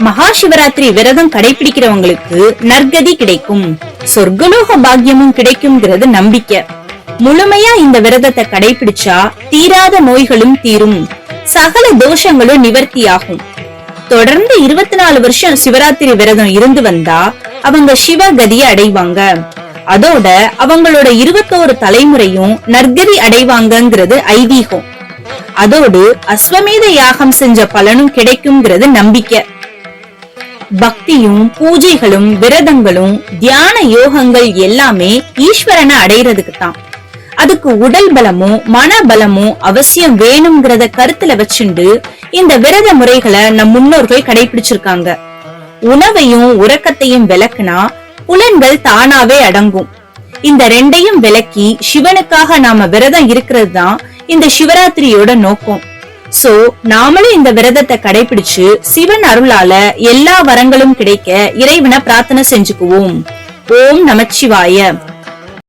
மகா சிவராத்திரி விரதம் கடைபிடிக்கிறவங்களுக்கு நற்கதி கிடைக்கும். சொர்க்கலோக பாக்கியமும் கிடைக்கும்ங்கிறது நம்பிக்கை. முழுமையா இந்த விரதத்தை கடைபிடிச்சா தீராத நோய்களும் தீரும். சகல தோஷங்களும் நிவர்த்தியாகும். தொடர்ந்து இருபத்தி நாலு வருஷம் சிவராத்திரி விரதம் இருந்து வந்தா அவங்க சிவகதியை அடைவாங்க. அதோட அவங்களோட இருபத்தோரு தலைமுறையும் நற்கதி அடைவாங்கங்கிறது ஐதீகம். அதோடு அஸ்வமேத யாகம் செஞ்ச பலனும் கிடைக்கும்ங்கிறது நம்பிக்கை. பக்தியும் பூஜைகளும் விரதங்களும் தியான யோகங்கள் எல்லாமே ஈஸ்வரனை அடையிறதுக்கு தான். அதுக்கு உடல் பலமும் மன பலமும் அவசியம் வேணுங்கிறத கருத்துல வச்சுண்டு இந்த விரத முறைகளை நம் முன்னோர்கள் கடைபிடிச்சிருக்காங்க உணவையும் உறக்கத்தையும் விளக்குனா புலன்கள் தானாவே அடங்கும். இந்த ரெண்டையும் விளக்கி சிவனுக்காக நாம விரதம் இருக்கிறது தான் இந்த சிவராத்திரியோட நோக்கம். சோ நாமளும் இந்த விரதத்தை கடைபிடிச்சு சிவன் அருளால எல்லா வரங்களும் கிடைக்க இறைவனை பிரார்த்தனை செஞ்சுக்குவோம். ஓம் நமச்சிவாய.